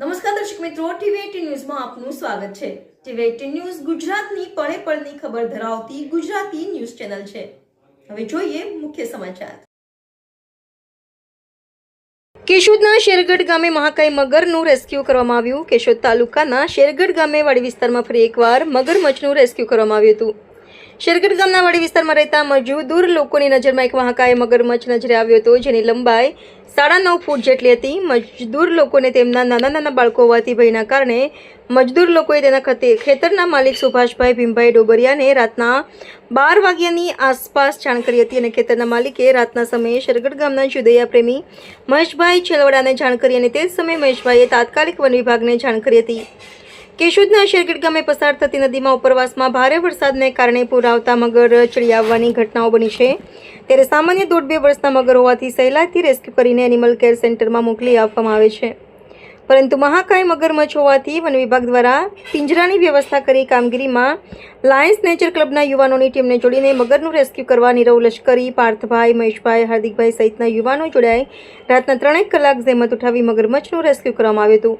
નમસ્કાર દર્શક મિત્રો ટીવી એટીન ન્યૂઝમાં આપનું સ્વાગત છે. ટીવી એટીન ન્યૂઝ ગુજરાતની પળે પળની ખબર ધરાવતી ગુજરાતી ન્યૂઝ ચેનલ છે. હવે જોઈએ મુખ્ય સમાચાર. કેશોદના શેરગઢ ગામે મહાકાય મગરનું રેસ્ક્યુ કરવામાં આવ્યું. કેશોદ તાલુકાના શેરગઢ ગામે વાડી વિસ્તારમાં ફરી એકવાર મગરમચ્છનું રેસ્ક્યુ કરવામાં આવ્યું હતું. શેરગઢ ગામના વાડી વિસ્તારમાં રહેતા મજદૂર લોકોની નજરમાં એક મહાકાય મગરમચ્છ નજરે આવ્યો હતો, જેની લંબાઈ સાડા નવ ફૂટ જેટલી હતી. મજદૂર લોકોને તેમના નાના નાના બાળકો હોવાથી ભયના કારણે મજદૂર લોકોએ તેના ખતે ખેતરના માલિક સુભાષભાઈ ભીમભાઈ ડોબરિયાને રાતના બાર વાગ્યાની આસપાસ જાણ કરી હતી અને ખેતરના માલિકે રાતના સમયે શરગઢ ગામના જુદૈયા પ્રેમી મહેશભાઈ છેલવડાને જાણ કરી અને તે જ સમયે મહેશભાઈએ તાત્કાલિક વન વિભાગને જાણ કરી હતી. કેશોદના શેરગઢ ગામે પસાર થતી નદીમાં ઉપરવાસમાં ભારે વરસાદને કારણે પૂર આવતા મગર ચડી આવવાની ઘટનાઓ બની છે. ત્યારે સામાન્ય દોઢ બે વર્ષના મગર હોવાથી સહેલાઈથી રેસ્ક્યુ કરીને એનિમલ કેર સેન્ટરમાં મોકલી આપવામાં આવે છે. પરંતુ મહાકાય મગરમચ્છ હોવાથી વન વિભાગ દ્વારા પિંજરાની વ્યવસ્થા કરી કામગીરીમાં લાયન્સ નેચર ક્લબના યુવાનોની ટીમને જોડીને મગરનું રેસ્ક્યુ કરવા નીરવ લશ્કરી, પાર્થભાઈ, મહેશભાઈ, હાર્દિકભાઈ સહિતના યુવાનો જોડાઈ રાતના ત્રણેક કલાક જેમત ઉઠાવી મગરમચ્છનું રેસ્ક્યુ કરવામાં આવ્યું હતું.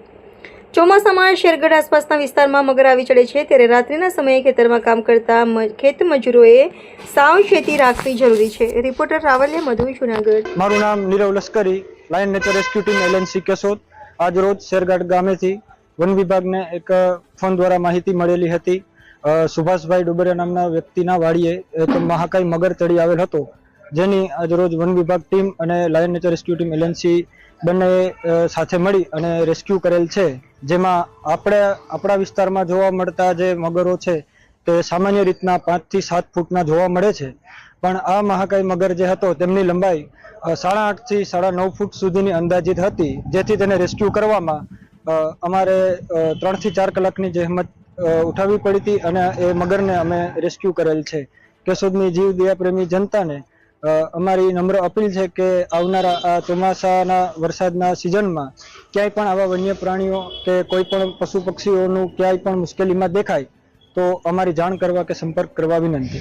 ચોમાસામાં શેરગઢ આસપાસના વિસ્તારમાં મગર આવી ચડે છે ત્યારે રાત્રિના સમયે ખેતરમાં કામ કરતા ખેત મજૂરોએ સાવચેતી રાખવી જરૂરી છે. રિપોર્ટર રાવલ્ય મધુ, જુનાગઢ. મારું નામ Nirav Lashkari lion nature rescue team LNC Keshod. આજ રોજ શેરગાઢ ગામેથી વન વિભાગને એક ફોન દ્વારા માહિતી મળેલી હતી. સુભાષભાઈ ડુબરિયા નામના વ્યક્તિના વાડીએ એક મહાકાય મગર ચડી આવેલ હતો. જેની આજરોજ વન વિભાગ ટીમ અને lion nature rescue team LNC બંને સાથે મળી અને રેસ્ક્યુ કરેલ છે. જેમાં આપણે, આપણા વિસ્તારમાં જોવા મળતા જે મગરો છે, તે સામાન્ય રીતના પાંચથી સાત ફૂટના જોવા મળે છે. પણ આ મહાકાય મગર જે હતો, તેમની લંબાઈ સાડા આઠથી સાડા નવ ફૂટ સુધીની અંદાજિત હતી. જેથી તેને રેસ્ક્યુ કરવામાં અમારે ત્રણથી ચાર કલાકની જહેમત ઉઠાવવી પડી હતી અને એ મગરને અમે રેસ્ક્યુ કરેલ છે. કેશોદની જીવ દયા પ્રેમી જનતાને અમારી નમ્ર અપીલ છે કે આવનારા આ ચોમાસાના વરસાદના સિઝનમાં ક્યાંય પણ આવા વન્ય પ્રાણીઓ કે કોઈ પણ પશુ પક્ષીઓનું ક્યાંય પણ મુશ્કેલીમાં દેખાય, તો અમારી જાણ કરવા કે સંપર્ક કરવા વિનંતી.